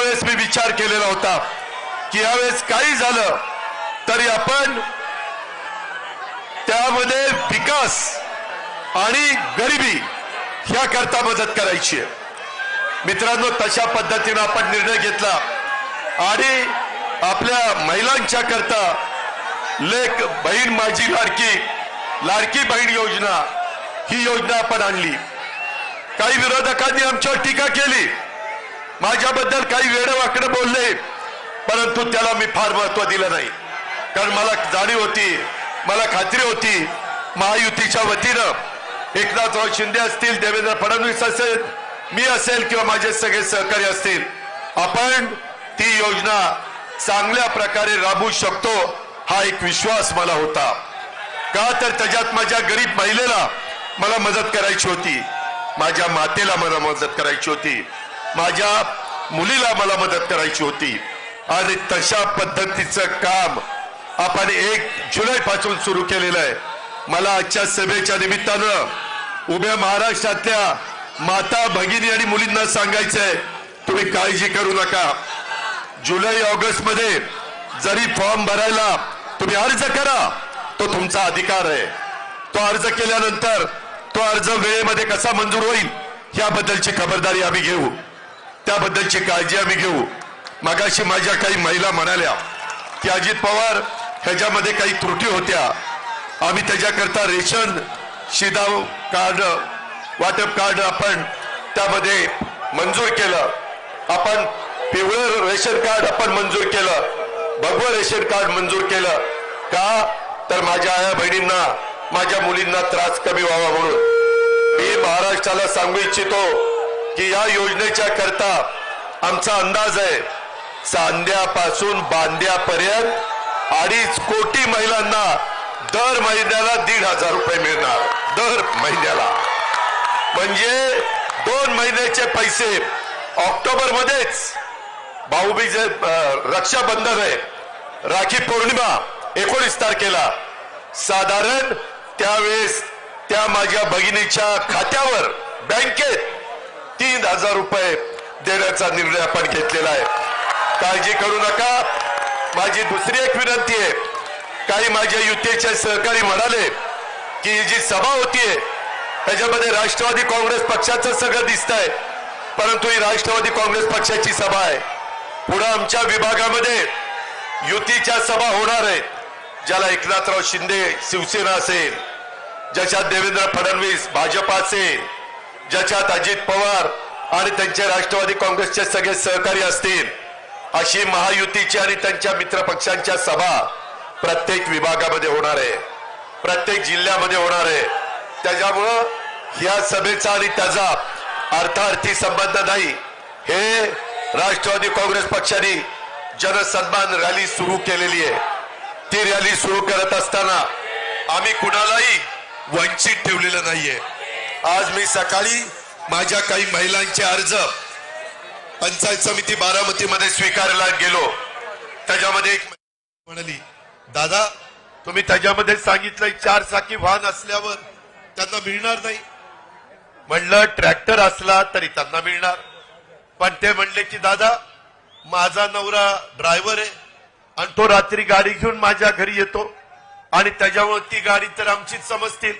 त्यावेळेस मी विचार केलेला होता की यावेळेस काही झालं तरी आपण त्यामध्ये विकास आणि गरिबी ह्या करता मदत करायची आहे. मित्रांनो तशा पद्धतीनं आपण निर्णय घेतला आणि आपल्या महिलांच्या करता लेख बहीण माझी लाडकी लाडकी बहीण योजना ही योजना आपण आणली. काही विरोधकांनी आमच्यावर टीका केली. माझ्याबद्दल काही वेळ वाकडं बोलले परंतु त्याला मी फार महत्त्व दिलं नाही. कारण मला जाणीव होती मला खात्री होती महायुतीच्या वतीनं एकनाथराव शिंदे असतील देवेंद्र फडणवीस असेल मी असेल किंवा माझे सगळे सहकारी असतील आपण ती योजना चांगल्या प्रकारे राबवू शकतो हा एक विश्वास मला होता. का तर त्याच्यात माझ्या गरीब महिलेला मला मदत करायची होती माझ्या मातेला मला मदत करायची होती माझ्या मुलीला मला मदत करायची होती. आणि तशा पद्धतीचं काम आपण एक जुलै पासून सुरू केलेलं आहे. मला आजच्या सभेच्या निमित्तानं उभ्या महाराष्ट्रातल्या माता भगिनी आणि मुलींना सांगायचंय तुम्ही काळजी करू नका. जुलै ऑगस्टमध्ये जरी फॉर्म भरायला तुम्ही अर्ज करा तो तुमचा अधिकार आहे. तो अर्ज केल्यानंतर तो अर्ज वेळेमध्ये कसा मंजूर होईल याबद्दलची खबरदारी आम्ही घेऊ. त्याबद्दलची काळजी आम्ही घेऊ. मगाशी माझ्या काही महिला म्हणाल्या की अजित पवार ह्याच्यामध्ये काही त्रुटी होत्या. आम्ही त्याच्याकरता रेशन शिधाव कार्ड वाटप कार्ड आपण त्यामध्ये मंजूर केलं. आपण पिवळं रेशन कार्ड आपण मंजूर केलं. भगवं रेशन कार्ड मंजूर केलं. का? तर माझ्या आया बहिणींना माझ्या मुलींना त्रास कमी व्हावा म्हणून. मी महाराष्ट्राला सांगू इच्छितो की या योजनेच्या करता आमचा अंदाज आहे चांद्यापासून बांद्यापर्यंत अडीच कोटी महिलांना दर महिन्याला दीड हजार रुपये मिळणार दर महिन्याला. म्हणजे दोन महिन्याचे पैसे ऑक्टोबर मध्येच भाऊबीज रक्षाबंधन आहे राखी पौर्णिमा एकोणीस तारखेला. साधारण त्यावेळेस त्या माझ्या भगिनीच्या खात्यावर बँकेत तीन हजार रुपये देण्याचा निर्णय आपण घेतलेला आहे. काळजी करू नका. माझी दुसरी एक विनंती आहे. काही माझ्या युतीचे सहकारी म्हणाले की ही जी सभा होतीये त्याच्यामध्ये राष्ट्रवादी काँग्रेस पक्षाचं सगळं दिसतंय परंतु ही राष्ट्रवादी काँग्रेस पक्षाची सभा आहे. पुढे आमच्या विभागामध्ये युतीच्या सभा होणार आहेत ज्याला एकनाथराव शिंदे शिवसेना असेल ज्याच्यात देवेंद्र फडणवीस भाजप असेल. ज्याच्यात अजित पवार आणि त्यांचे राष्ट्रवादी काँग्रेसचे सगळे सहकारी असतील अशी महायुतीची आणि त्यांच्या मित्र पक्षांच्या सभा प्रत्येक विभागामध्ये होणार आहे प्रत्येक जिल्ह्यामध्ये होणार आहे. त्याच्यामुळं या सभेचा आणि त्याचा अर्थार्थी संबंध नाही. हे राष्ट्रवादी काँग्रेस पक्षाने जनसन्मान रॅली सुरू केलेली आहे. ती रॅली सुरू करत असताना आम्ही कुणालाही वंचित ठेवलेलं नाहीये. आज मी सकाळी माझ्या काही महिलांचे अर्ज पंचायत समिती बारामतीमध्ये स्वीकारला गेलो. त्याच्यामध्ये एक म्हणाली दादा तुम्ही त्याच्यामध्ये सांगितलंय चार चाकी वाहन असल्यावर त्यांना मिळणार नाही. म्हणलं ट्रॅक्टर असला तरी त्यांना मिळणार. पण ते म्हणले की दादा माझा नवरा ड्रायव्हर आहे आणि तो रात्री गाडी घेऊन माझ्या घरी येतो आणि त्याच्यामुळे ती गाडी तर आमचीच समजतील.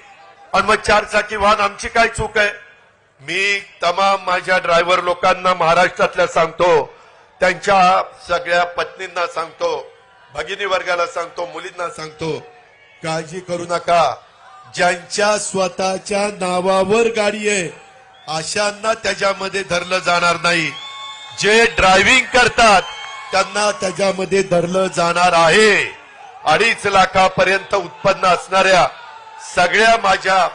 आणि मग चार चाकी वाहन आमची काय चूक आहे? मी तमाम माझ्या ड्रायव्हर लोकांना महाराष्ट्रातल्या सांगतो त्यांच्या सगळ्या पत्नींना सांगतो भगिनी वर्गाला सांगतो मुलींना सांगतो काळजी करू नका. ज्यांच्या स्वतःच्या नावावर गाडी आहे अशांना त्याच्यामध्ये धरलं जाणार नाही. जे ड्रायव्हिंग करतात त्यांना त्याच्यामध्ये धरलं जाणार आहे. अडीच लाखापर्यंत उत्पन्न असणाऱ्या सगळ्या माझ्या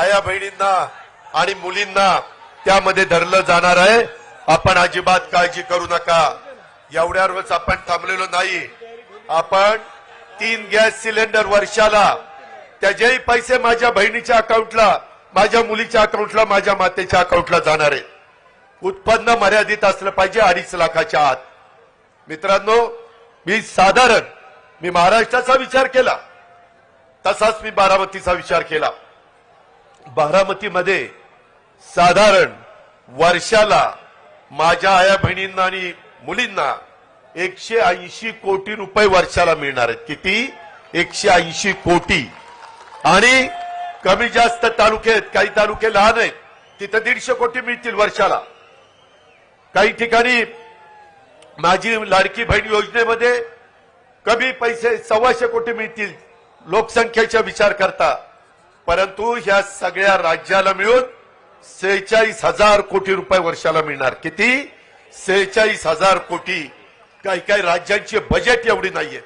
आया बहिणींना आणि मुलींना त्यामध्ये धरलं जाणार आहे. आपण अजिबात काळजी करू नका. एवढ्यावरच आपण थांबलेलो नाही. आपण तीन गॅस सिलेंडर वर्षाला त्याचेही पैसे माझ्या बहिणीच्या अकाउंटला माझ्या मुलीच्या अकाउंटला माझ्या मातेच्या अकाउंटला जाणार आहे. उत्पन्न मर्यादित असलं पाहिजे अडीच लाखाच्या आत. मित्रांनो मी साधारण मी महाराष्ट्राचा विचार केला. तसाच मी बारामतीचा विचार केला. बारामतीमध्ये साधारण वर्षाला माझ्या आया बहिणींना आणि मुलींना एकशे ऐंशी कोटी रुपये वर्षाला मिळणार आहेत. किती? एकशे ऐंशी कोटी. आणि कमी जास्त तालुके आहेत. काही तालुके लहान आहेत. तिथं दीडशे कोटी मिळतील वर्षाला. काही ठिकाणी माझी लाडकी बहीण योजनेमध्ये कमी पैसे सव्वाशे कोटी मिळतील. लोकसंख्येचा विचार करता परंतु ह्या सगळ्या राज्याला मिळून सेहेचाळीस हजार कोटी रुपये वर्षाला मिळणार. किती? सेहेचाळीस हजार कोटी. काही काही राज्यांची बजेट एवढी नाहीये.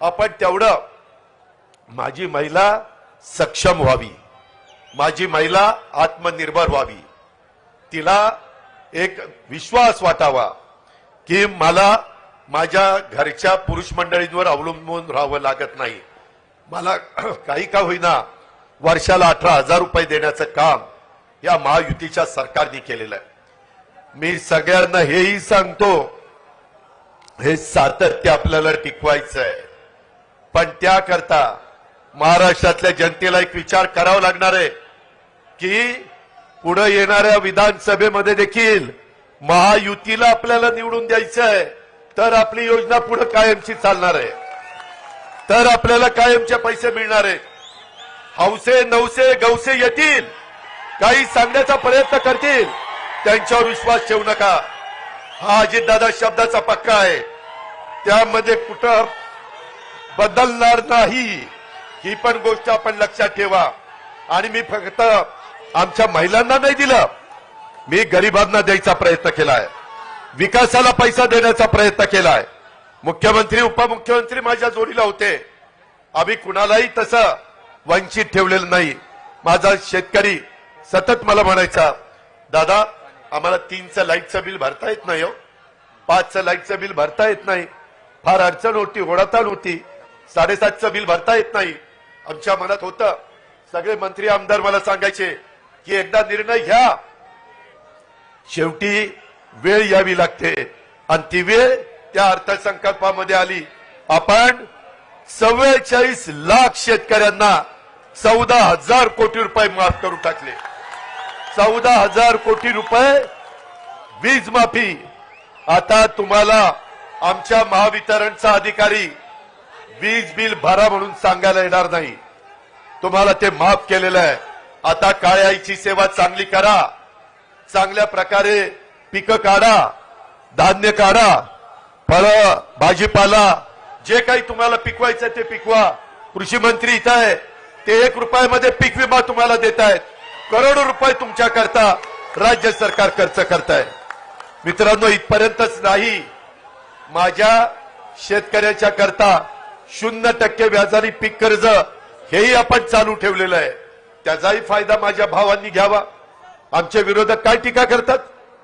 आपण तेवढं माझी महिला सक्षम व्हावी. माझी महिला आत्मनिर्भर व्हावी. तिला एक विश्वास वाटावा की मला माझ्या घरच्या पुरुष मंडळींवर अवलंबून राहावं लागत नाही. मला काही का होईना वर्षाला अठरा हजार रुपये देण्याचं काम या महायुतीच्या सरकारने केलेलं आहे. मी सगळ्यांना हेही सांगतो हे सातत्य आपल्याला टिकवायचं आहे. पण त्याकरता महाराष्ट्रातल्या जनतेला एक विचार करावा लागणार आहे की पुढे येणाऱ्या विधानसभेमध्ये देखील महायुतीला आपल्याला निवडून द्यायचं आहे तर आपली योजना पुढे कायमची चालणार आहे. तर आपल्याला कायमचे पैसे मिळणार आहेत हौसे नवसे गवसे येतील. काही सांगण्याचा प्रयत्न करतील. त्यांच्यावर विश्वास ठेवू नका. हा अजितदादा शब्दाचा पक्का आहे. त्यामध्ये कुठं बदलणार नाही ही पण गोष्ट आपण लक्षात ठेवा. आणि मी फक्त आमच्या महिलांना नाही दिलं मी गरिबांना द्यायचा प्रयत्न केलाय. विकासाला पैसा देण्याचा प्रयत्न केलाय. मुख्यमंत्री उपमुख्यमंत्री माझ्या जोडीला होते. आम्ही कुणालाही तसं वंचित ठेवलेलं नाही. माझा शेतकरी सतत मला म्हणायचा दादा आम्हाला तीनचं लाईटचं बिल भरता येत नाही हो. पाचचं लाईटचं बिल भरता येत नाही. फार अडचण होती होडाताण होती. साडेसातचं बिल भरता येत नाही. आमच्या मनात होतं सगळे मंत्री आमदार मला सांगायचे की एकदा निर्णय घ्या. शेवटी वेळ यावी लागते आणि ती वेळ त्या अर्थसंकल्पामध्ये आली. आपण चव्वेचाळीस लाख शेतकऱ्यांना चौदा हजार कोटी रुपये माफ करून टाकले. चौदा हजार कोटी रुपये वीज माफी. आता तुम्हाला आमच्या महावितरणचा अधिकारी वीज बिल भरा म्हणून सांगायला येणार नाही. तुम्हाला ते माफ केलेलं आहे. आता काळ्याईची सेवा चांगली करा. चांगल्या प्रकारे पिकं काढा. धान्य काढा. फळं भाजीपाला जे काही तुम्हाला पिकवायचं ते पिकवा. कृषी मंत्री इथं आहे. ते एक रुपयामध्ये पीक विमा तुम्हाला देत आहेत. करोडो रुपये तुमच्या करता राज्य सरकार खर्च करताय. मित्रांनो इथपर्यंतच नाही. माझ्या शेतकऱ्याच्या करता शून्य टक्के व्याजाने पीक कर्ज हेही आपण चालू ठेवलेलं आहे. त्याचाही फायदा माझ्या भावांनी घ्यावा. आमचे विरोधक काय टीका करतात?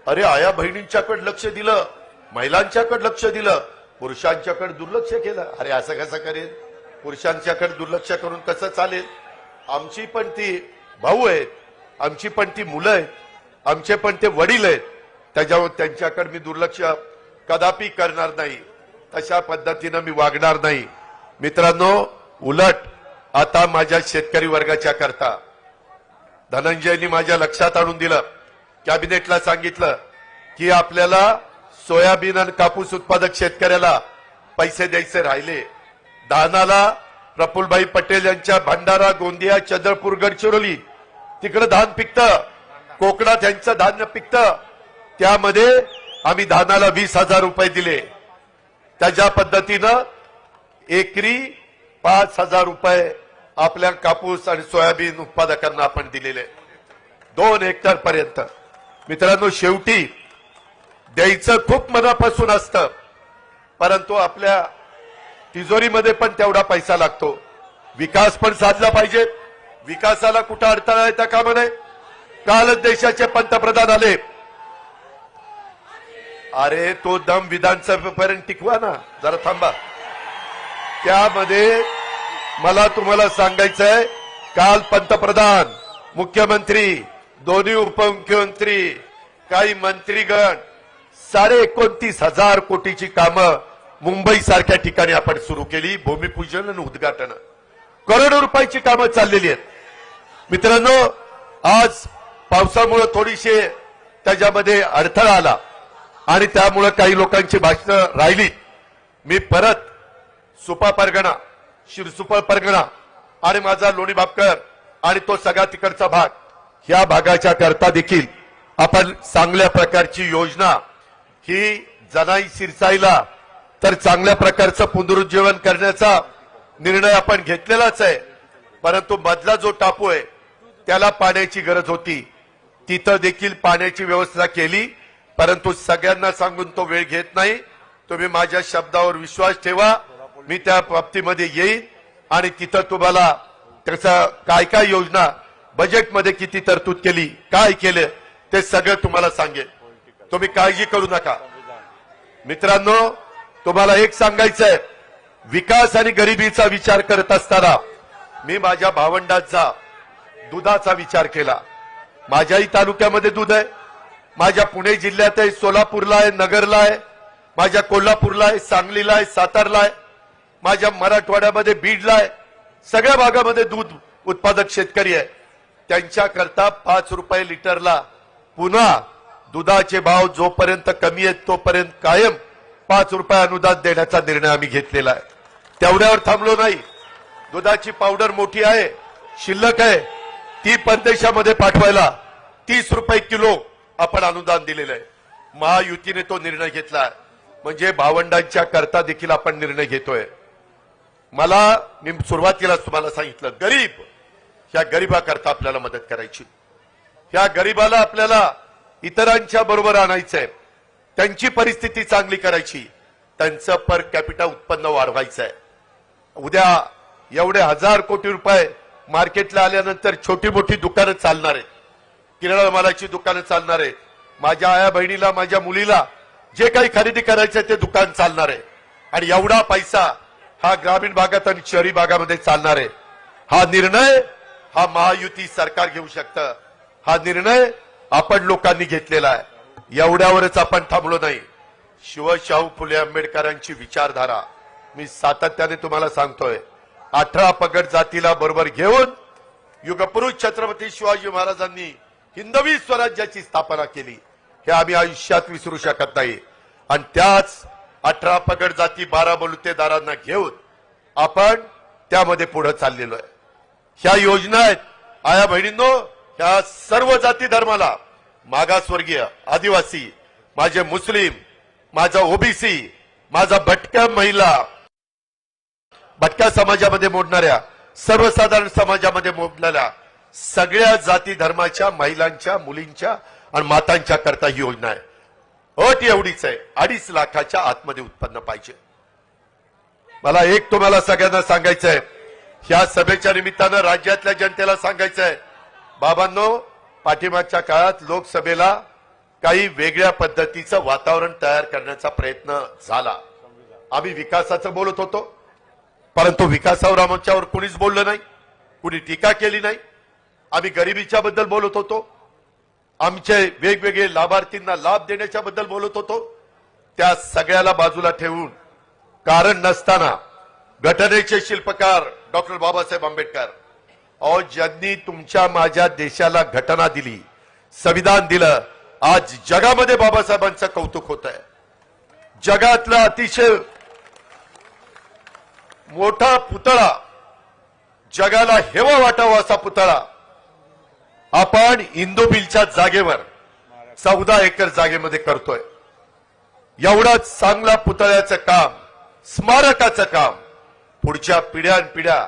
अरे आया बहिणींच्याकडे लक्ष दिलं. महिलांच्याकडे लक्ष दिलं पुरुषांच्याकडे दुर्लक्ष केलं. अरे असं कसं करेल? पुरुषांच्याकडे दुर्लक्ष करून कसं चालेल? आमची पण ती भाऊ आहेत आमची पण ती मुलं आहेत आमचे पण ते वडील आहेत. त्याच्यावर त्यांच्याकडे मी दुर्लक्ष कदापि करणार नाही. तशा पद्धतीनं मी वागणार नाही. मित्रांनो उलट आता माझ्या शेतकरी वर्गाच्या करता. धनंजयनी माझ्या लक्षात आणून दिलं. कॅबिनेटला सांगितलं की आपल्याला सोयाबीन आणि कापूस उत्पादक शेतकऱ्याला पैसे द्यायचे राहिले. धानाला प्रफुलभाई पटेल यांच्या भंडारा गोंदिया चंद्रपूर गडचिरोली तिकडे धान पिकतं. कोकणात यांचं धान्य पिकतं. त्यामध्ये आम्ही धानाला वीस हजार रुपये दिले. त्याच्या पद्धतीनं एकरी पाच हजार रुपये आपल्या कापूस आणि सोयाबीन उत्पादकांना आपण दिलेले. दोन हेक्टर पर्यंत. मित्रांनो शेवटी द्यायचं खूप मनापासून असतं. परंतु आपल्या तिजोरीमध्ये पण तेवढा पैसा लागतो. विकास पण साधला पाहिजे. विकासाला कुठं अडथळा येता कामा नये कालच देशाचे पंतप्रधान आले. अरे तो दम विधानसभेपर्यंत टिकवा ना. जरा थांबा. त्यामध्ये मला तुम्हाला सांगायचंय काल पंतप्रधान मुख्यमंत्री दोन्ही उपमुख्यमंत्री काही मंत्रीगण साडे एकोणतीस हजार कोटीची कामं मुंबई सारख्या ठिकाणी आपण सुरू केली. भूमिपूजन आणि उद्घाटन. करोडो रुपयाची कामं चाललेली आहेत. मित्रांनो आज पावसामुळे थोडीशी त्याच्यामध्ये अडथळा आला आणि त्यामुळं काही लोकांची भाषणं राहिली. मी परत सुपा परगणा शिरसुपा परगणा आणि माझा लोणी बापकर आणि तो सगळा तिकडचा भाग ह्या भागाच्या करता देखील आपण चांगल्या प्रकारची योजना ही जनाई शिरसाईला तर चांगल्या प्रकारचं पुनरुज्जीवन करण्याचा निर्णय आपण घेतलेलाच आहे. परंतु मधला जो टापू आहे त्याला पाण्याची गरज होती. तिथं देखील पाण्याची व्यवस्था केली परंतु सगळ्यांना सांगून तो वेळ घेत नाही. तुम्ही माझ्या शब्दावर विश्वास ठेवा. मी त्या बाबतीमध्ये येईन आणि तिथं तुम्हाला त्याचा काय काय योजना बजेटमध्ये किती तरतूद केली काय केलं ते सगळं तुम्हाला सांगेल तुम्ही काळजी करू नका. मित्रांनो तुम्हाला एक सांगायचंय. विकास आणि गरिबीचा विचार करत असताना मी माझ्या भावंडांचा दुधाचा विचार केला. माझ्याही तालुक्यामध्ये दूध आहे. माझ्या पुणे जिल्ह्यात आहे सोलापूरला आहे नगरला आहे. माझ्या कोल्हापूरला आहे सांगलीला आहे सातारला आहे. माझ्या मराठवाड्यामध्ये बीडला आहे. सगळ्या भागामध्ये दूध उत्पादक शेतकरी आहे. त्यांच्याकरता पाच रुपये लिटरला पुन्हा दुधाचे भाव जोपर्यंत कमी आहेत तोपर्यंत कायम पाच रुपये अनुदान देण्याचा निर्णय आम्ही घेतलेला आहे. तेवढ्यावर थांबलो नाही. दुधाची पावडर मोठी आहे शिल्लक आहे. ती परदेशामध्ये पाठवायला तीस रुपये किलो आपण अनुदान दिलेलं आहे. महायुतीने तो निर्णय घेतला म्हणजे भावंडांच्या करता देखील आपण निर्णय घेतोय. मला मी सुरुवातीलाच तुम्हाला सांगितलं गरीब ह्या गरीबाकरता आपल्याला मदत करायची. ह्या गरीबाला आपल्याला इतरांच्या बरोबर आणायचंय. त्यांची परिस्थिती चांगली करायची. त्यांचं पर कॅपिटल उत्पन्न वाढवायचं आहे उद्या एवढे हजार कोटी रुपये मार्केटला आल्यानंतर छोटी मोठी दुकानं चालणार आहेत. किराणा मालाची दुकानं चालणार आहे माझ्या आया बहिणीला माझ्या मुलीला जे काही खरेदी करायचं ते दुकान चालणार आहे. आणि एवढा पैसा हा ग्रामीण भागात आणि शहरी भागामध्ये चालणार आहे. हा निर्णय हा महायुती सरकार घेऊ शकतं. हा निर्णय आपण लोकांनी घेतलेला आहे. एवढ्यावरच आपण थांबलो नाही. शिवशाहू फुले आंबेडकरांची विचारधारा मी सातत्याने तुम्हाला सांगतोय. अठरा पगड जातीला बरोबर घेऊन युगपुरुष छत्रपती शिवाजी महाराजांनी हिंदवी स्वराज्याची स्थापना केली. हे आम्ही आयुष्यात विसरू शकत नाही. आणि त्याच अठरा पगड जाती बारा बलुतेदारांना घेऊन आपण त्यामध्ये पुढे चाललेलो आहे. ह्या योजना आहेत. आया बहिणींनो त्या सर्व जाती धर्माला मागासवर्गीय आदिवासी माझे मुस्लिम माझा ओबीसी माझा भटक्या महिला भटक्या समाजामध्ये मोडणाऱ्या सर्वसाधारण समाजामध्ये मोडणाऱ्या सगळ्या जाती धर्माच्या महिलांच्या मुलींच्या आणि मातांच्या करता ही योजना आहे. अट एवढीच आहे. अडीच लाखाच्या आतमध्ये उत्पन्न पाहिजे. मला एक तुम्हाला सगळ्यांना सांगायचं आहे ह्या सभेच्या निमित्तानं राज्यातल्या जनतेला सांगायचं आहे बाबांनो पाठीमागच्या काळात लोकसभेला काही वेगळ्या पद्धतीचं वातावरण तयार करण्याचा प्रयत्न झाला. आम्ही विकासाचं बोलत होतो परंतु विकासावर आमच्यावर कुणीच बोललं नाही कुणी टीका केली नाही. आम्ही गरिबीच्या बद्दल बोलत होतो आमचे वेगवेगळे लाभार्थींना लाभ देण्याच्या बद्दल बोलत होतो. त्या सगळ्याला बाजूला ठेवून कारण नसताना घटनेचे शिल्पकार डॉक्टर बाबासाहेब आंबेडकर अहो ज्यांनी तुमच्या माझ्या देशाला घटना दिली संविधान दिलं आज जगामध्ये बाबासाहेबांचं कौतुक होत आहे. जगातला अतिशय मोठा पुतळा जगाला हेवा वाटावा असा पुतळा आपण इंदोबिलच्या जागेवर चौदा एकर जागेमध्ये करतोय. एवढाच चांगला पुतळ्याचं काम स्मारकाचं काम पुढच्या पिढ्यान पिढ्या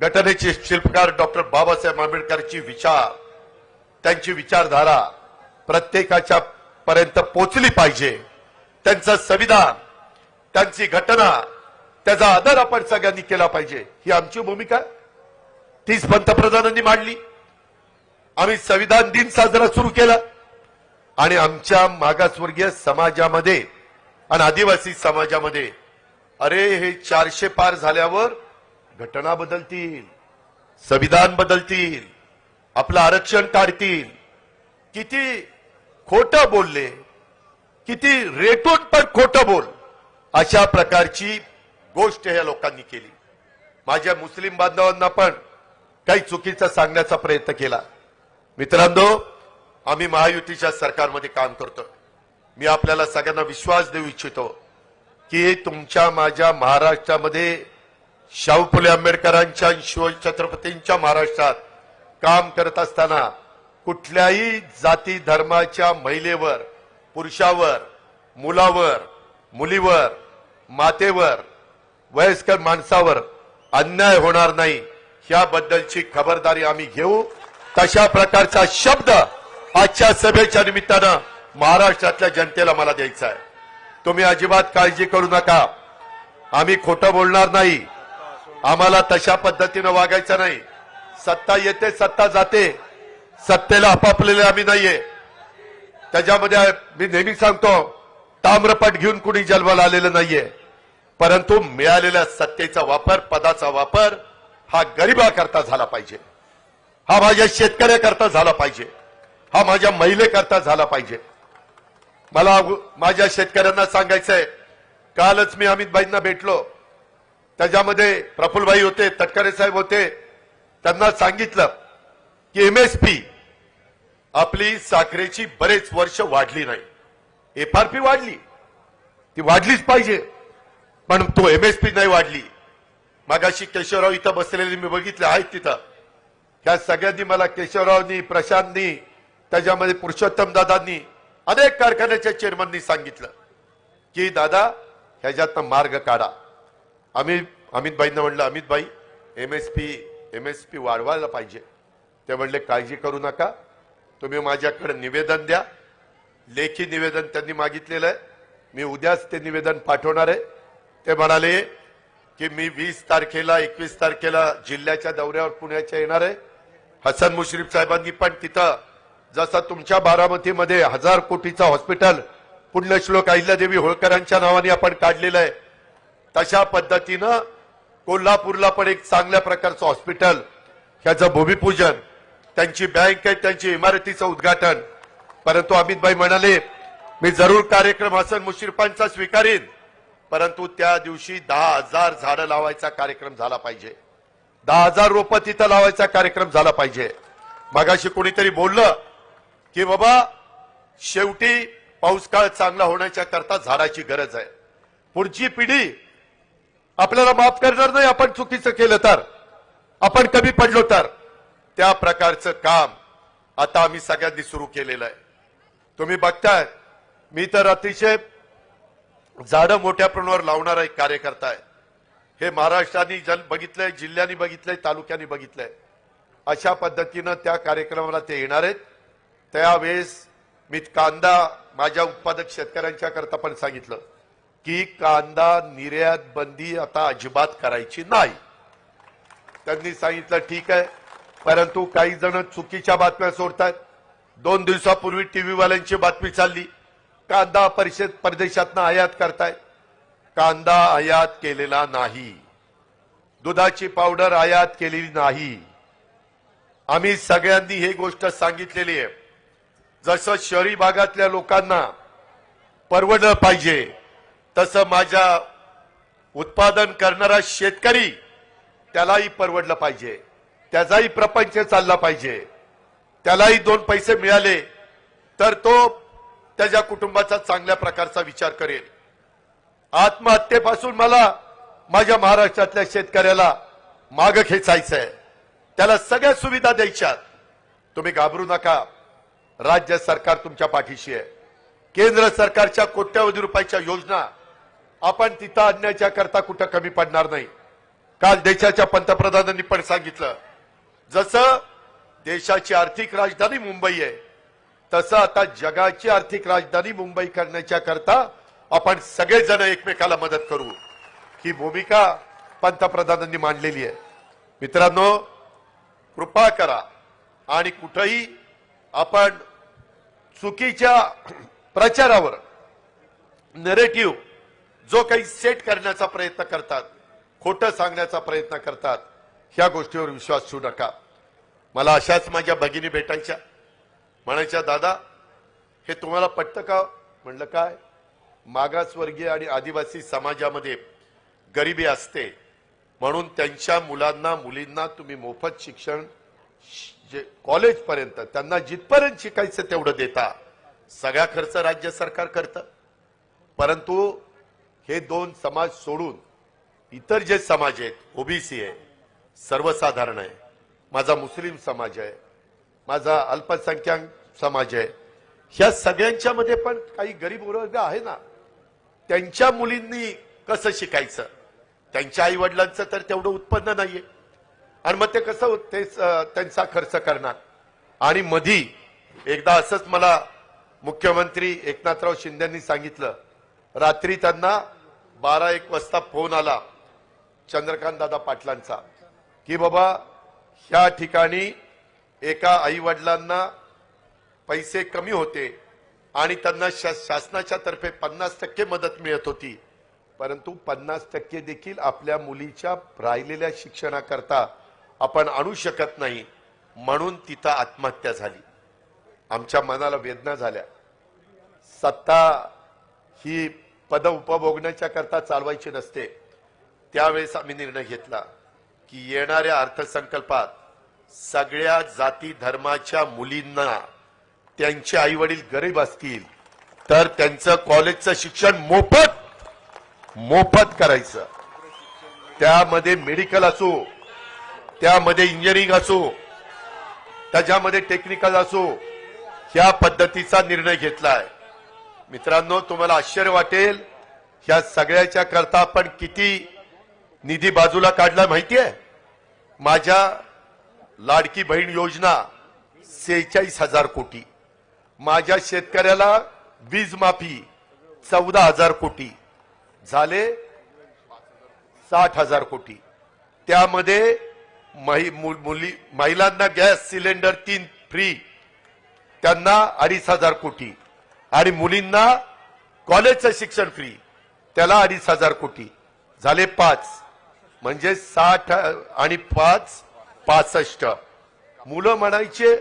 घटनेचे शिल्पकार डॉक्टर बाबासाहेब आंबेडकरची विचार त्यांची विचारधारा प्रत्येकाच्या पर्यंत पोचली पाहिजे. त्यांचं संविधान त्यांची घटना त्याचा आदर आपण सगळ्यांनी केला पाहिजे. ही आमची भूमिका. तीच पंतप्रधानांनी मांडली. आम्ही संविधान दिन साजरा सुरू केला. आणि आमच्या मागासवर्गीय समाजामध्ये आणि आदिवासी समाजामध्ये अरे हे चारशे पार झाल्यावर घटना बदलतील संविधान बदलतील आपलं आरक्षण काढतील. किती खोटं बोलले किती रेटून पण खोटं बोल अशा प्रकारची गोष्ट या लोकांनी केली. माझ्या मुस्लिम बांधवांना पण काही चुकीचं सांगण्याचा प्रयत्न केला. मित्रांनो आम्ही महायुतीच्या सरकारमध्ये काम करतो मी आपल्याला सगळ्यांना विश्वास देऊ इच्छितो की तुमच्या माझ्या महाराष्ट्रामध्ये शाहू फुले आंबेडकरांच्या आणि छत्रपतींच्या महाराष्ट्रात काम करत असताना कुठल्याही जाती धर्माच्या महिलेवर पुरुषावर मुलावर मुलीवर मातेवर वयस्कर माणसावर अन्याय होणार नाही याबद्दलची खबरदारी आम्ही घेऊ. तशा प्रकारचा शब्द आजच्या सभेच्या निमित्तानं महाराष्ट्रातल्या जनतेला मला द्यायचा आहे. तुम्ही अजिबात काळजी करू नका. आम्ही खोटं बोलणार नाही. आम्हाला तशा पद्धतीनं वागायचं नाही. सत्ता येते सत्ता जाते. सत्तेला आपापलेले आम्ही नाहीये. त्याच्यामध्ये मी नेहमी सांगतो ताम्रपट घेऊन कुणी जन्माला आलेलं नाहीये. परंतु मिळालेल्या सत्तेचा वापर पदाचा वापर हा गरिबाकरता झाला पाहिजे. हा माझ्या शेतकऱ्याकरता झाला पाहिजे. हा माझ्या महिलेकरता झाला पाहिजे. मला माझ्या शेतकऱ्यांना सांगायचंय कालच मी अमितभाईंना भेटलो. त्याच्यामध्ये प्रफुल्लभाई होते तटकरे साहेब होते. त्यांना सांगितलं की एमएसपी आपली साखरेची बरेच वर्ष वाढली नाही. एफआरपी वाढली. ती वाढलीच पाहिजे. पण तो एमएसपी नाही वाढली. मागाशी केशवराव इथं बसलेले मी बघितले आहेत तिथं. त्या सगळ्यांनी मला केशवरावनी प्रशांतनी त्याच्यामध्ये पुरुषोत्तम दादांनी अनेक कारखान्याच्या चेअरमननी सांगितलं की दादा ह्याच्यातनं मार्ग काढा. आम्ही अमितबाईंना म्हणलं एम एस पी वाढवायला पाहिजे. ते म्हणले काळजी करू नका. तुम्ही माझ्याकडे निवेदन द्या. लेखी निवेदन त्यांनी मागितलेलं आहे. मी उद्याच ते निवेदन पाठवणार आहे. ते म्हणाले की मी वीस तारखेला एकवीस तारखेला जिल्ह्याच्या दौऱ्यावर पुण्याच्या येणार आहे. हसन मुश्रीफ साहेबांनी पण तिथं जसं तुमच्या बारामतीमध्ये हजार कोटीचं हॉस्पिटल पुण्यश्लोक अहिल्यादेवी होळकरांच्या नावाने आपण काढलेलं आहे तशा पद्धतीनं कोल्हापूरला पण एक चांगल्या प्रकारचं हॉस्पिटल ह्याचं भूमिपूजन त्यांची बँक आहे त्यांची इमारतीचं उद्घाटन. परंतु अमितभाई म्हणाले मी जरूर कार्यक्रम हसन मुश्रीफांचा स्वीकारीन परंतु त्या दिवशी दहा हजार झाडं लावायचा कार्यक्रम झाला पाहिजे. दहा हजार रोपं तिथं लावायचा कार्यक्रम झाला पाहिजे. मगाशी कोणीतरी बोललं की बाबा शेवटी पाऊस काळ चांगला होण्याच्या करता झाडाची गरज आहे. पुढची पिढी आपल्याला माफ करणार नाही आपण चुकीचं केलं तर. आपण कमी पडलो तर. त्या प्रकारचं काम आता आम्ही सगळ्यांनी सुरू केलेलं आहे. तुम्ही बघताय मी तर अतिशय झाडं मोठ्या प्रमाणावर लावणारा एक कार्यकर्ता आहे. हे महाराष्ट्राने जल बघितलंय जिल्ह्यानी बघितलंय तालुक्यांनी बघितलंय. अशा पद्धतीनं त्या कार्यक्रमाला ते येणार आहेत. त्यावेळेस मी कांदा माझ्या उत्पादक शेतकऱ्यांच्या करता पण सांगितलं. की कांदा निर्यात बंदी आता अजिबात करायची नाही. त्यांनी सांगितलं ठीक आहे. परंतु काही जण चुकीच्या बातम्या सोडतात. दोन दिवसापूर्वी टीव्हीवाल्यांची बातमी चालली. कांदा परिषद परदेशातनं आयात करताय. कांदा आयात केलेला नाही. दुधाची पावडर आयात केलेली नाही. आम्ही सगळ्यांनी ही गोष्ट सांगितलेली आहे. जसं शहरी भागातल्या लोकांना परवडलं पाहिजे तसं माझ्या उत्पादन करणारा शेतकरी त्यालाही परवडलं पाहिजे. त्याचाही प्रपंच चालला पाहिजे. त्यालाही दोन पैसे मिळाले तर तो त्याच्या कुटुंबाचा चांगल्या प्रकारचा विचार करेल. आत्महत्येपासून मला माझ्या महाराष्ट्रातल्या शेतकऱ्याला माग खेचायचं आहे त्याला सगळ्या सुविधा द्यायच्यात. तुम्ही घाबरू नका. राज्य सरकार तुमच्या पाठीशी आहे. केंद्र सरकारच्या कोट्यावधी रुपयाच्या योजना आपण तिथं आणण्याच्या करता कुठं कमी पडणार नाही. काल देशाच्या पंतप्रधानांनी पण सांगितलं जसं देशाची आर्थिक राजधानी मुंबई आहे तसं आता जगाची आर्थिक राजधानी मुंबई करण्याच्या करता आपण सगळेजण एकमेकाला मदत करू. ही भूमिका पंतप्रधानांनी मांडलेली आहे. मित्रांनो कृपा करा आणि कुठंही आपण चुकीच्या प्रचारावर नेरेटिव्ह जो काही सेट करण्याचा प्रयत्न करतात खोटं सांगण्याचा प्रयत्न करतात ह्या गोष्टीवर विश्वास ठेवू नका. मला अशाच माझ्या भगिनी भेटायच्या. म्हणायच्या दादा हे तुम्हाला पटतं का? म्हणलं काय? मागासवर्गीय आणि आदिवासी समाजामध्ये गरिबी असते. म्हणून त्यांच्या मुलांना मुलींना तुम्ही मोफत शिक्षण श- जे कॉलेजपर्यंत त्यांना जिथपर्यंत शिकायचं तेवढं देता. सगळा खर्च राज्य सरकार करतं. परंतु हे दोन समाज सोडून इतर जे समाज आहेत ओबीसी आहे सर्वसाधारण आहे. माझा मुस्लिम समाज आहे माझा अल्पसंख्याक समाज आहे. ह्या सगळ्यांच्या मध्ये पण काही गरीब वर्ग आहे ना त्यांच्या मुलींनी कसं शिकायचं? त्यांच्या आई वडिलांचं तर तेवढं उत्पन्न नाहीये. आणि मग ते कसं ते त्यांचा खर्च करणार? आणि मधी एकदा असंच मला मुख्यमंत्री एकनाथराव शिंदेंनी सांगितलं रात्री त्यांना बारा एक वाजता फोन आला चंद्रकांत दादा पाटलांचा की बाबा ह्या ठिकाणी एका आई वडिलांना पैसे कमी होते आणि त्यांना शा- शासनाच्या तर्फे पन्नास टक्के मदत मिळत होती. परंतु पन्नास टक्के देखील आपल्या मुलीच्या राहिलेल्या शिक्षणाकरता आपण आणू शकत नाही म्हणून तिथं आत्महत्या झाली. आमच्या मनाला वेदना झाल्या. सत्ता ही पद उपभोगण्याच्या करता चालवायची नसते. त्यावेळेस आम्ही निर्णय घेतला की येणाऱ्या अर्थसंकल्पात सगळ्या जाती धर्माच्या मुलींना त्यांचे आई वडील गरीब असतील तर त्यांचं कॉलेजचं शिक्षण मोफत मोफत करायचं. त्यामध्ये मेडिकल असो त्यामध्ये इंजिनिअरिंग असो त्याच्यामध्ये टेक्निकल असो ह्या पद्धतीचा निर्णय घेतलाय. मित्रांनो तुम्हाला आश्चर्य वाटेल ह्या सगळ्याच्या करता आपण किती निधी बाजूला काढला माहिती आहे माझ्या लाडकी बहीण योजना सेहेचाळीस हजार कोटी. माझ्या शेतकऱ्याला वीज माफी चौदा हजार कोटी. झाले साठ हजार कोटी. त्यामध्ये महि- मु- मुली महिलांना गॅस सिलेंडर तीन फ्री. त्यांना अडीच हजार कोटी. आणि मुलींना कॉलेजचं शिक्षण फ्री त्याला अडीच हजार कोटी. झाले पाच. म्हणजे साठ आणि पाच पासष्ट. मुलं म्हणायचे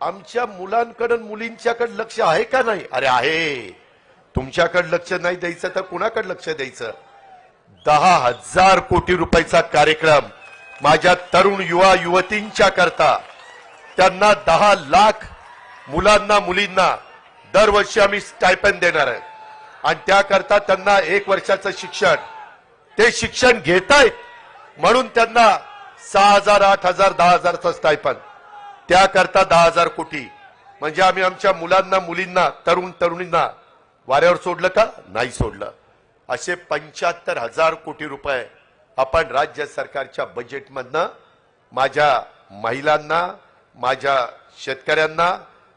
आमच्या मुलांकडून मुलींच्याकडे लक्ष आहे का नाही? अरे आहे. तुमच्याकडे लक्ष नाही द्यायचं तर कुणाकडे लक्ष द्यायचं? दहा हजार कोटी रुपयाचा कार्यक्रम माझ्या तरुण युवा युवतींच्या करता. त्यांना दहा लाख मुलांना मुलींना दरवर्षी आम्ही स्टायपन देणार आहे. आणि त्याकरता त्यांना एक वर्षाचं शिक्षण. ते शिक्षण घेतायत म्हणून त्यांना सहा हजार आठ हजार दहा हजारचं स्टायपन त्याकरता दहा हजार कोटी. म्हणजे आम्ही आमच्या मुलांना मुलींना तरुण तरुणींना वाऱ्यावर सोडलं का? नाही सोडलं. असे पंच्याहत्तर हजार कोटी रुपये आपण राज्य सरकारच्या बजेटमधनं माझ्या महिलांना माझ्या शेतकऱ्यांना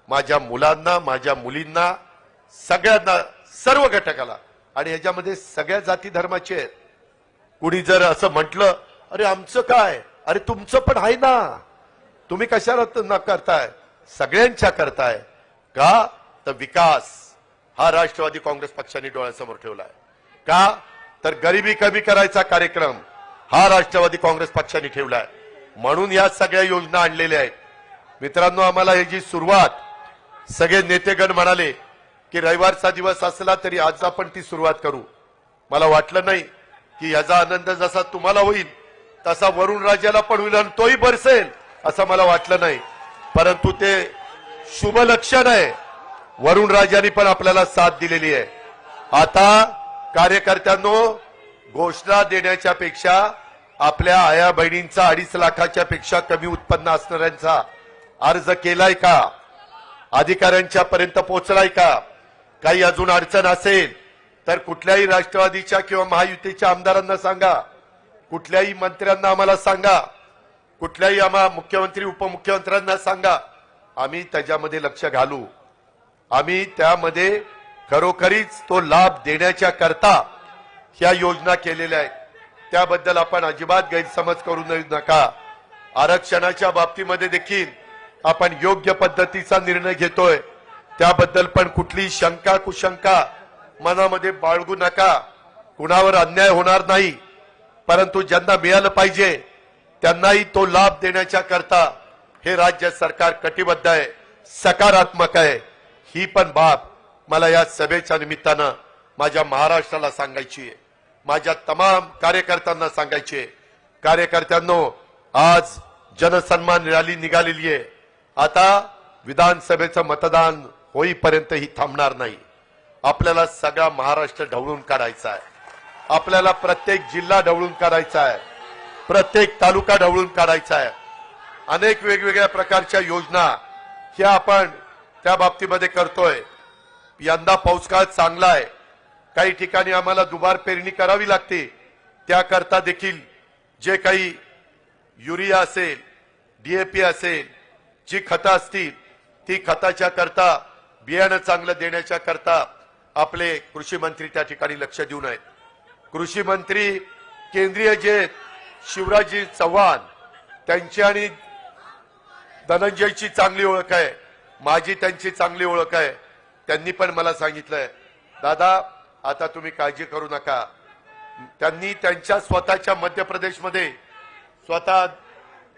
माझ्या मुलांना माझ्या मुलींना सगळ्यांना सर्व घटकाला. आणि ह्याच्यामध्ये सगळ्या जाती धर्माचे आहेत. कुणी जर असं म्हटलं अरे आमचं काय? अरे तुमचं पण आहे ना. तुम्ही कशाला न करताय? सगळ्यांच्या करताय. का? तर विकास. हा राष्ट्रवादी काँग्रेस पक्षाने डोळ्यासमोर ठेवलाय. का? तर गरिबी कमी करायचा कार्यक्रम हा राष्ट्रवादी काँग्रेस पक्षाने ठेवलाय. म्हणून या सगळ्या योजना आणलेल्या आहेत. मित्रांनो आम्हाला याची सुरुवात सगळे नेतेगण म्हणाले की रविवारचा दिवस असला तरी आज आपण ती सुरुवात करू. मला वाटलं नाही की याचा आनंद जसा तुम्हाला होईल तसा वरुण राजाला पण होईल आणि तोही बरसेल असं मला वाटलं नाही. परंतु ते शुभ लक्षण आहे. वरुण राजाने पण आपल्याला साथ दिलेली आहे. आता कार्यकर्त्यांनो घोषणा देण्याच्या पेक्षा आपल्या आया बहिणींचा अडीच लाखाच्या पेक्षा कमी उत्पन्न असणाऱ्यांचा अर्ज केलाय का? अधिकाऱ्यांच्या पर्यंत पोहोचलाय का? काही अजून अडचण असेल तर कुठल्याही राष्ट्रवादीच्या किंवा महायुतीच्या आमदारांना सांगा. कुठल्याही मंत्र्यांना आम्हाला सांगा. कुठल्याही आम्हा मुख्यमंत्री उपमुख्यमंत्र्यांना सांगा. आम्ही त्याच्यामध्ये लक्ष घालू. आम्ही त्यामध्ये खरोखरीच तो लाभ देण्याच्या करता ह्या योजना केलेल्या आहेत. त्याबद्दल आपण अजिबात गैरसमज करू नका. आरक्षणाच्या बाबतीमध्ये देखील आपण योग्य पद्धतीचा निर्णय घेतोय. त्याबद्दल पण कुठली शंका कुशंका मनामध्ये बाळगू नका. कुणावर अन्याय होणार नाही. परंतु ज्यांना मिळालं पाहिजे त्यांनाही तो लाभ देण्याच्या करता हे राज्य सरकार कटिबद्ध आहे सकारात्मक आहे. ही पण बाब मला या सभेच्या निमित्तानं माझ्या महाराष्ट्राला सांगायची आहे. माझ्या तमाम कार्यकर्त्यांना सांगायची आहे. कार्यकर्त्यांनो आज जनसन्मान रॅली निघालेली आहे. आता विधानसभेचं मतदान होईपर्यंत ही थांबणार नाही. आपल्याला सगळा महाराष्ट्र ढवळून काढायचा आहे. आपल्याला प्रत्येक जिल्हा ढवळून काढायचा आहे. प्रत्येक तालुका ढवळून काढायचा आहे. अनेक वेगवेगळ्या प्रकारच्या योजना ह्या आपण त्या बाबतीमध्ये करतोय. यंदा पाऊसकाळ चांगला आहे. काही ठिकाणी आम्हाला दुबार पेरणी करावी लागते. त्याकरता देखील जे काही युरिया असेल डीएपी असेल जी खतं असतील ती खताच्या करता बियाणं चांगलं देण्याच्या करता आपले कृषी मंत्री त्या ठिकाणी लक्ष देऊन आहेत. कृषी मंत्री केंद्रीय जे शिवराजी चव्हाण त्यांची आणि धनंजयची चांगली ओळख आहे माझी त्यांची चांगली ओळख आहे त्यांनी पण मला सांगितलंय दादा आता तुम्ही काळजी करू नका. त्यांनी त्यांच्या स्वतःच्या मध्य प्रदेशमध्ये स्वतः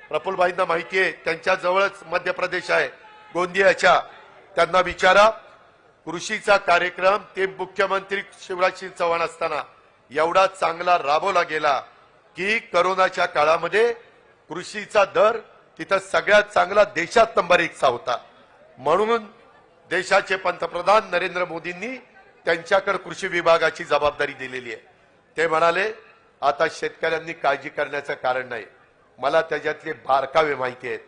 प्रफुल्लभाईंना माहिती आहे त्यांच्या जवळच मध्य प्रदेश आहे गोंदियाच्या. त्यांना विचारा कृषीचा कार्यक्रम ते मुख्यमंत्री शिवराज सिंग चव्हाण असताना एवढा चांगला राबवला गेला की करोनाच्या काळामध्ये कृषीचा दर तिथं सगळ्यात चांगला देशात नंबर एकचा होता. म्हणून देशाचे पंतप्रधान नरेंद्र मोदींनी त्यांच्याकडे कृषी विभागाची जबाबदारी दिलेली आहे. ते म्हणाले आता शेतकऱ्यांनी काळजी करण्याचं कारण नाही. मला त्याच्यातले बारकावे माहिती आहेत.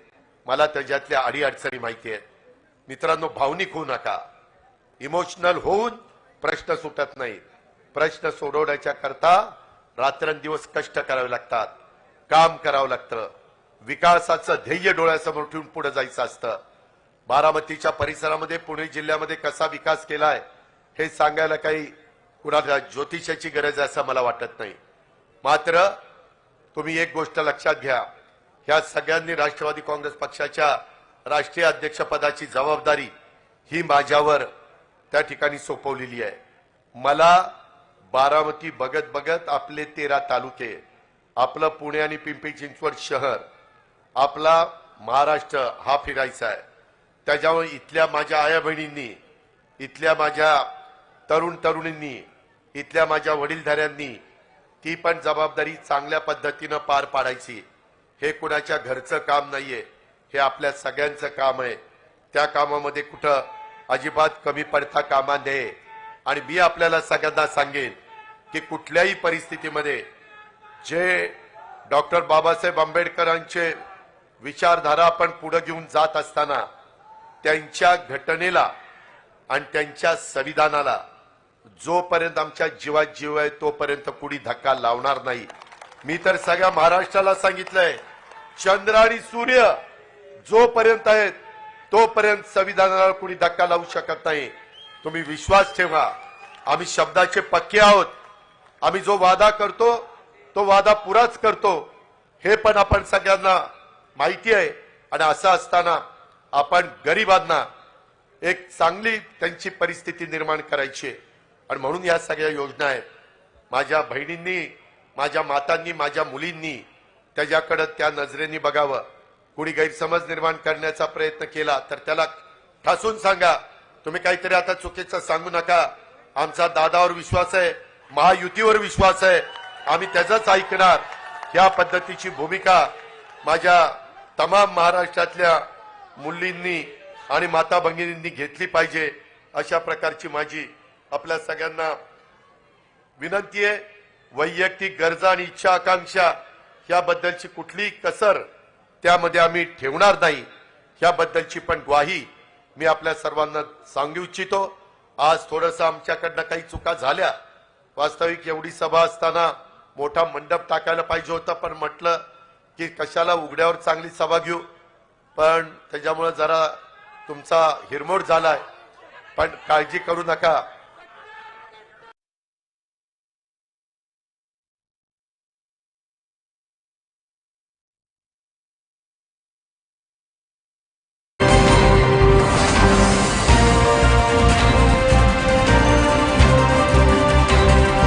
मला त्याच्यातल्या अडीअडचणी माहिती आहेत. मित्रांनो भावनिक होऊ नका. इमोशनल होऊन प्रश्न सुटत नाही. प्रश्न सोडवण्याच्या करता रात्रंदिवस कष्ट करावे लागतात. काम करावं लागतं. विकासाचं ध्येय डोळ्यासमोर ठेवून पुढे जायचं असतं. बारामतीच्या परिसरामध्ये पुणे जिल्ह्यामध्ये कसा विकास केलाय हे सांगायला काही कुणाला ज्योतिषाची गरज आहे असं मला वाटत नाही. मात्र तुम्ही एक गोष्ट लक्षात घ्या. ह्या सगळ्यांनी राष्ट्रवादी काँग्रेस पक्षाच्या राष्ट्रीय अध्यक्षपदाची जबाबदारी ही माझ्यावर त्या ठिकाणी सोपवलेली आहे. मला बारामती बघत बघत आपले तेरा तालुके आपलं पुणे आणि पिंपरी चिंचवड शहर आपला महाराष्ट्र हा फिरायचा आहे. त्याच्यामुळे इथल्या माझ्या आया बहिणींनी इथल्या माझ्या तरुण तरुणींनी इथल्या माझ्या वडीलधाऱ्यांनी ती पण जबाबदारी चांगल्या पद्धतीनं पार पाडायची. हे कुणाच्या घरचं काम नाहीये. हे आपल्या सगळ्यांचं काम आहे. त्या कामामध्ये कुठं अजिबात कमी पडता कामा नये. आणि मी आपल्याला सगळ्यांना सांगेन की कुठल्याही परिस्थितीमध्ये जे डॉक्टर बाबासाहेब आंबेडकरांचे विचारधारा आपण पुढे घेऊन जात असताना त्यांच्या घटनेला आणि त्यांच्या संविधानाला जोपर्यंत आमच्या जीवात जीव आहे तोपर्यंत कुणी धक्का लावणार नाही. मी तर सगळ्या महाराष्ट्राला सांगितलंय चंद्र आणि सूर्य जोपर्यंत आहेत तोपर्यंत संविधानाला कुणी धक्का लावू शकत नाही. तुम्ही विश्वास ठेवा. आम्ही शब्दाचे पक्के आहोत. आम्ही जो वादा करतो तो वादा पुराच करतो. हे पण आपण सगळ्यांना माहिती आहे. आणि असं असताना आपण गरिबांना एक चांगली त्यांची परिस्थिती निर्माण करायची आहे. आणि म्हणून या सगळ्या योजना आहेत. माझ्या बहिणींनी माझ्या मातांनी माझ्या मुलींनी त्याच्याकडं त्या नजरेने बघावं. कुणी गैरसमज निर्माण करण्याचा प्रयत्न केला तर त्याला ठासून सांगा. तुम्ही काहीतरी आता चुकीचं सांगू नका. आमचा दादावर विश्वास आहे महायुतीवर विश्वास आहे. आम्ही त्याचाच ऐकणार. या पद्धतीची भूमिका माझ्या तमाम महाराष्ट्रातल्या मुलींनी आणि माता भगिनींनी घेतली पाहिजे अशा प्रकारची माझी आपल्या सगळ्यांना विनंती आहे वैयक्तिक गरजा आणि इच्छा आकांक्षा याबद्दलची कुठलीही कसर त्यामध्ये आम्ही ठेवणार नाही. याबद्दलची पण ग्वाही मी आपल्या सर्वांना सांगू इच्छितो. आज थोडंसं आमच्याकडनं काही चुका झाल्या. वास्तविक एवढी सभा असताना मोठा मंडप टाकायला पाहिजे होता पण म्हटलं की कशाला उघड्यावर चांगली सभा घेऊ? पण त्याच्यामुळं जरा तुमचा हिरमोड झालाय. पण काळजी करू नका.